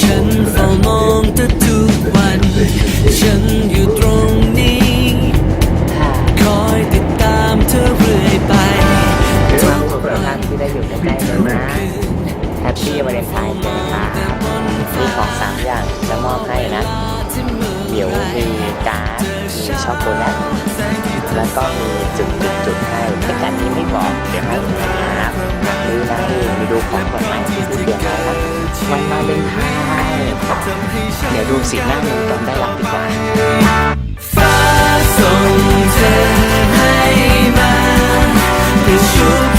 ฉัามองเธอทุกวัรงดตาวที่ได้อยู่ใกล้ๆเลยนะแฮปปี้วาเลนไทน์นะคของสามอย่างจะมอบให้นะ เดี๋ยวมีการ์ดมีช็อกโกแลต แล้วก็มีจุดจุดจุดๆๆให้แต่การนี้ไม่บอกเดี๋ยวให้นะครับดูนะมีดูของก่อนไหมที่พูดเดียวนะครับวันมาเลนไทน์เดี๋ยวดูสีหน้าหนึ่งตอนได้รับดีกว่าฟ้าส่งเธอให้มาเพื่อชุบ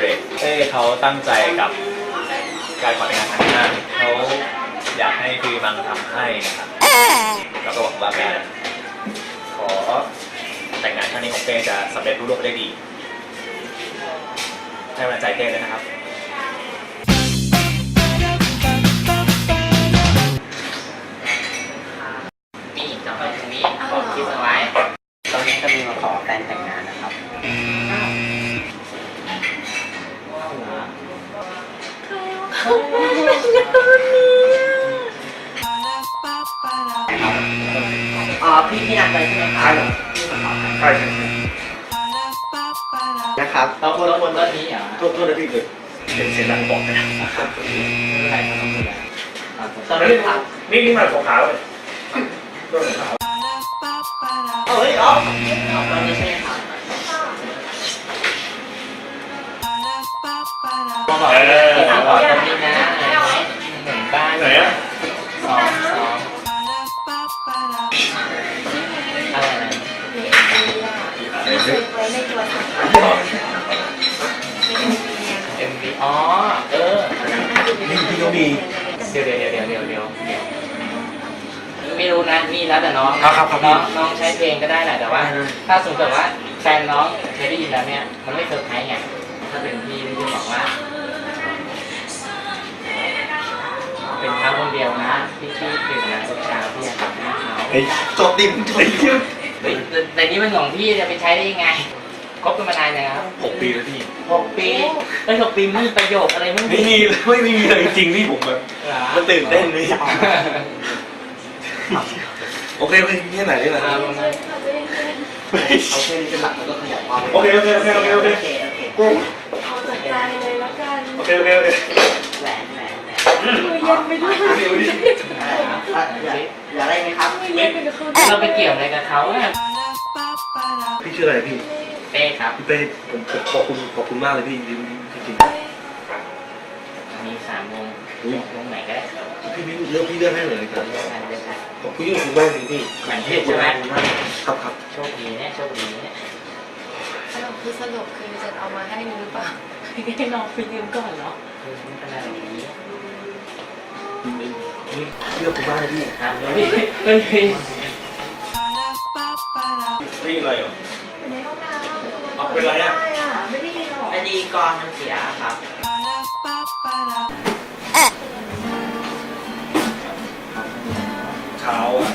เดเรตเป้เขาตั้งใจกับการขอแต่งงานครั้งนั้นเขาอยากให้คือมังทำให้นะครับแล้วก็หวังว่าการขอแต่งงานครั้งนี้ของเป้จะสำเร็จรุ่งเรืองไปได้ดีให้กำลังใจเป้เลยนะครับนี่จองไว้ตรงนี้บอกคิดเอาไว้ตรงนี้จะมีมาขอแฟนแต่งงานนะครับ อ๋อพี่พี่นัดไปใช่ไหมครับใช่นะครับต้องต้นต้นต้นนี้เหรอโทษโทษนะพี่คือเป็นเสียงดังบอกนะใครมาทำอะไรตตออนนนี้นี้ครับนี่นี่มาของขาวเลยต้นของขาวเอ้ยอ๋อเอาตอนนี้ใช่ไหมครับเออ อ๋อ เออนี่พี่ก็มีเดี๋ยวเดี๋ยวเดี๋ยวเดี๋ยวเดี๋ยวเดี๋ยวไม่รู้นะนี่แล้วแต่น้องครับครับครับน้องน้องใช้เพลงก็ได้แหละแต่ว่า ถ้าสมมติว่าแฟนน้องเคยได้ยินแล้วเนี่ยมันไม่เซอร์ไพรส์ไงถ้าเป็นพี่พี่จะบอกว่า เป็นครั้งคนเดียวนะที่พี่ตื่นมาทุกเช้าพี่อยากทำหน้าเขาไอ้จบดิมจบดิมเฮ้ยแต่แต่นี่มันของพี่จะไปใช้ได้ยังไง คบกันมานานนะครับหกปีแล้วพี่หกปีเอ้ยหกปีไม่มีประโยคอะไรไม่ไม่มีเลยไม่มีเลยจริงๆพี่ผมแบบเหรอมันตื่นเต้นเลยโอเคโอเคนี่ไหนนี่ไหนอ่าประมาณเอาแค่นี้เป็นหลักแล้วก็ขยับมาโอเคโอเคโอเคโอเคโอเคโอเคโอเคเอาจากใจเลยแล้วกันโอเคโอเคโอเคแหวนแหวนแหวนมือเย็นไปด้วยเดี๋ยวดิอะไรนะอย่าอย่าอะไรไหมครับมือเย็นไปกับเขาเราไปเกี่ยวอะไรกับเขาอะพี่ชื่ออะไรพี่ เต้ครับพี่เป้ผมผมขอบคุณขอบคุณมากเลยพี่จริงจริงมีสามวงวงไหนก็ได้ๆพี่พี่เลือกพี่เลือกให้เลยครับเลือกอันเลือกอันขอบคุณที่ขอบคุณมากจริงพี่แหวนเพชรใช่ไหมครับครับโชคดีเนี่ยโชคดีเนี่ยสรุปคือสรุปคือจะเอามาให้หรือเปล่าให้น้องไปยืมก่อนเหรอคือมันเป็นอะไรอย่างนี้เลือกคุณมากเลยพี่ครับเฮ้ยเฮ้ยเฮ้ยนี่อะไรเหรอในห้องน้ำ เอาเป็นไรอะไม่ได้ยินหรอพอดีกรมันเสียครับเช้าอะ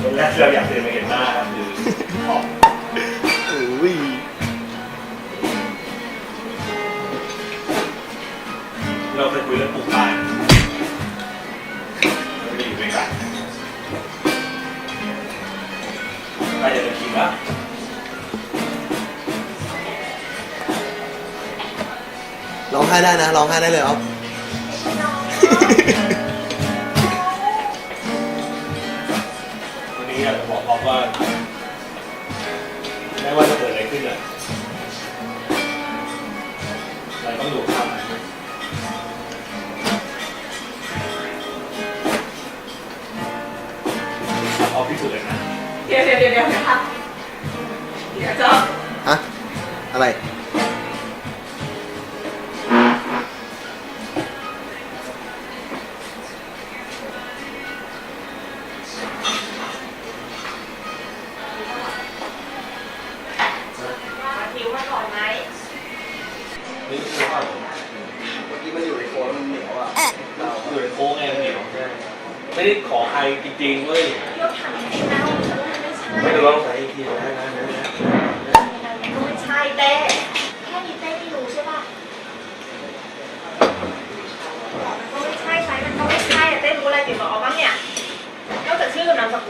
ตอนแรกที่เราอยากเดินมาเห็นหน้าครับคือออกเราเคยคุยเรื่องปลูกบ้านเรา นคิงละร้องไห้ได้นะร้องไห้ได้เลยอ๊อฟวันนี้อยากจะบอกพร้อมว่าไม่ว่าจะเกิดอะไรขึ้นอะเราต้องอยู่ข้างมันเอาพิสูจน์เลยนะดี๋ยวเดี๋ยวเดี๋ยวเดี๋ยวนะคะเดี๋ยวจะ ฮะอะไร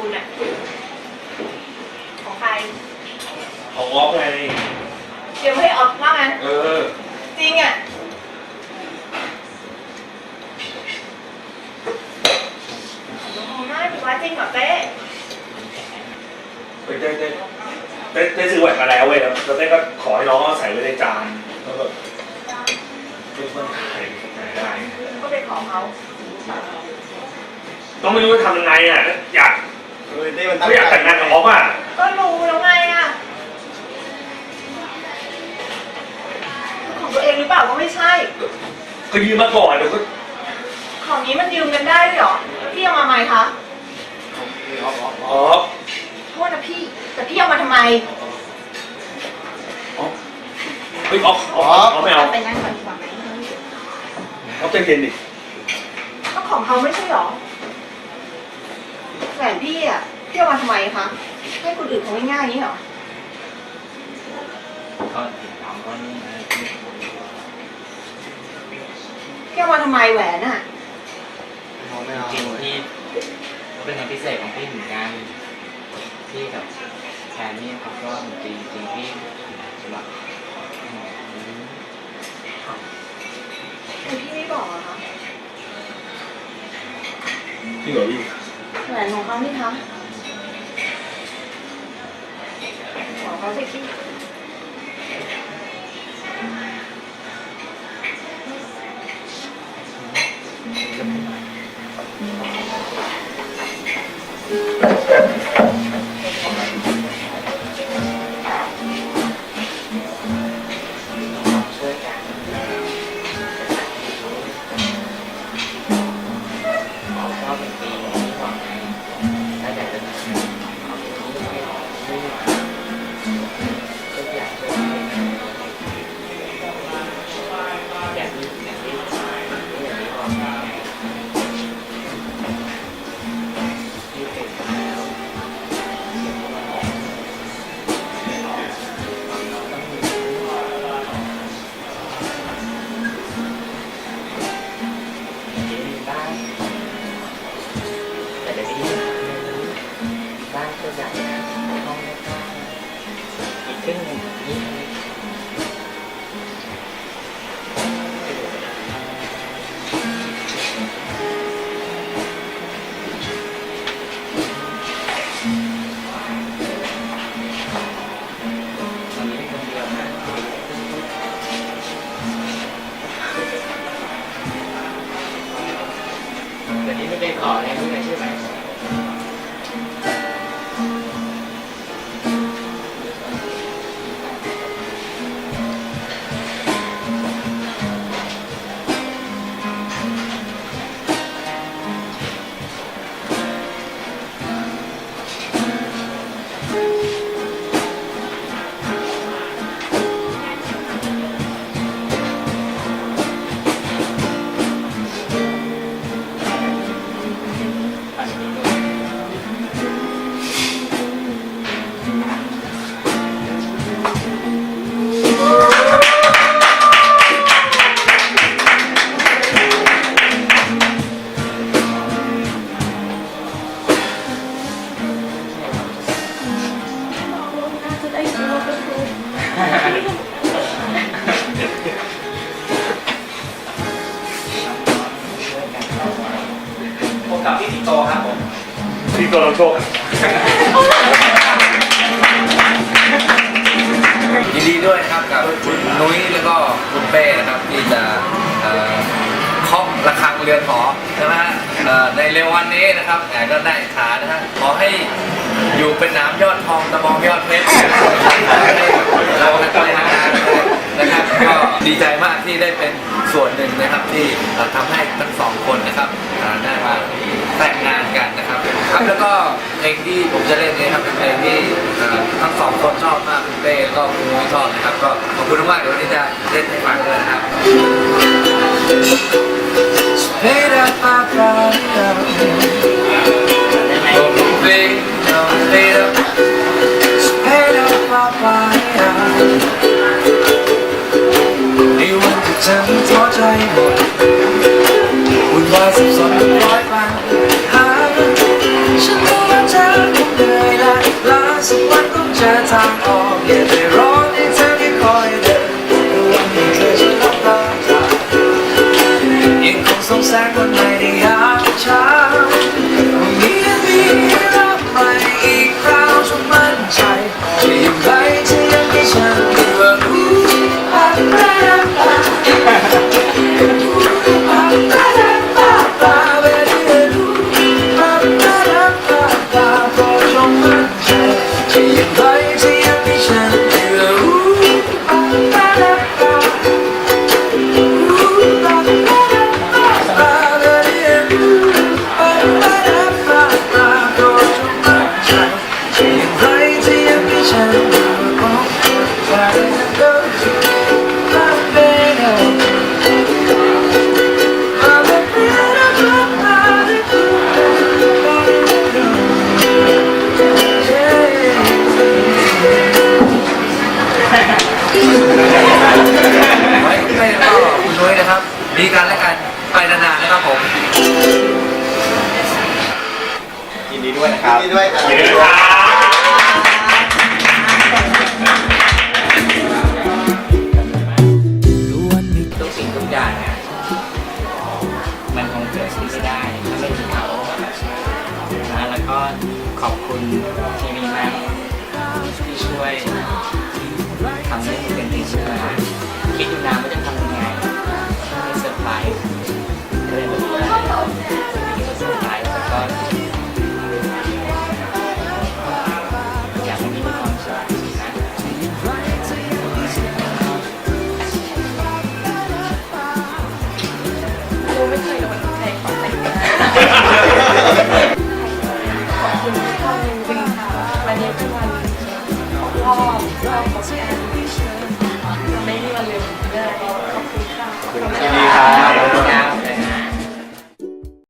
ชื่อกับนามสกุลอะของใครของออฟไง เดี๋ยวให้ออกว่างั้นเออ จริงอะของง่ายถือว่าจริงเหรอเต้เต้เต้เต้เต้เต้ซื้อแหวนมาแล้วเว้ยแล้วแล้วเต้ก็ขอให้น้องเอาใส่ไว้ในจานแล้วแบบเต้มันถ่ายถ่ายได้ก็ไปขอเขา ต้องไม่รู้จะทำยังไงอะ อยาก เฮ้ยเต้มันตั้งไม่อยากแต่งงานกับออฟอะก็รู้แล้วไงอะของตัวเองหรือเปล่าก็ไม่ใช่ ก็ยืมมาก่อนเดี๋ยวก็ของนี้มันยืมกันได้ด้วยเหรอพี่เอามาไหมคะออฟโทษนะพี่ แต่พี่เอามาทำไมเฮ้ยออฟออฟออฟไม่เอาไปนั่งก่อนดีกว่าไหมออฟใจเย็นดิก็ของเขาไม่ใช่เหรอ แหวนพี่อะพี่เอามาทำไมคะ ให้คนอื่นเขาง่ายๆอย่างนี้เหรอ ก็ติดน้องก็นี่นะพี่เอามาทำไมแหวนอะเอาไม่เอาจริงที่เป็นงานพิเศษของพี่เหมือนกันพี่กับแทนนี่เขาก็จริงจริงๆพี่แบบคือพี่ไม่บอกเหรอคะ จริงเหรอพี่แหวนของเขานี่คะของเขาสิ ยวนี้ไม่ได้ขออะไรพวกนี้ใช่ไหม พบกับพี่สิงโตครับผมพี่ตัวเราโชคยินดีด้วยครับกับคุณนุ้ยแล้วก็คุณเป้นะครับที่จะเอ่อเคาะระฆังเรือนหอใช่ไหมฮะเอ่อในเร็ววันนี้นะครับแหมก็ได้ขานะฮะขอให้ อยู่เป็นน้ำยอดทองตะมองยอดเพชรเรากันไปนานๆเลยนะครับ ก็ดีใจมากที่ได้เป็นส่วนหนึ่งนะครับที่ทำให้ทั้งสองคนนะครับได้มาแต่งงานกันนะครับครับแล้วก็เพลงที่ผมจะเล่นนี้ครับเป็นเพลงที่ทั้งสองคนชอบมากคุณเต้ก็คุณนุ้ยชอบนะครับก็ขอบคุณมากเดี๋ยววันนี้จะเล่น ว่าสับสนร้อยปัญหาฉันรู้ว่าเธอคงเหนื่อยและล้าสักวันต้องเจอทางออกอย่าไปรอให้เธอแค่คอยเดินแต่วันที่เธอจะต้องลาจายังคงสงสัยวันไหนในยาช้า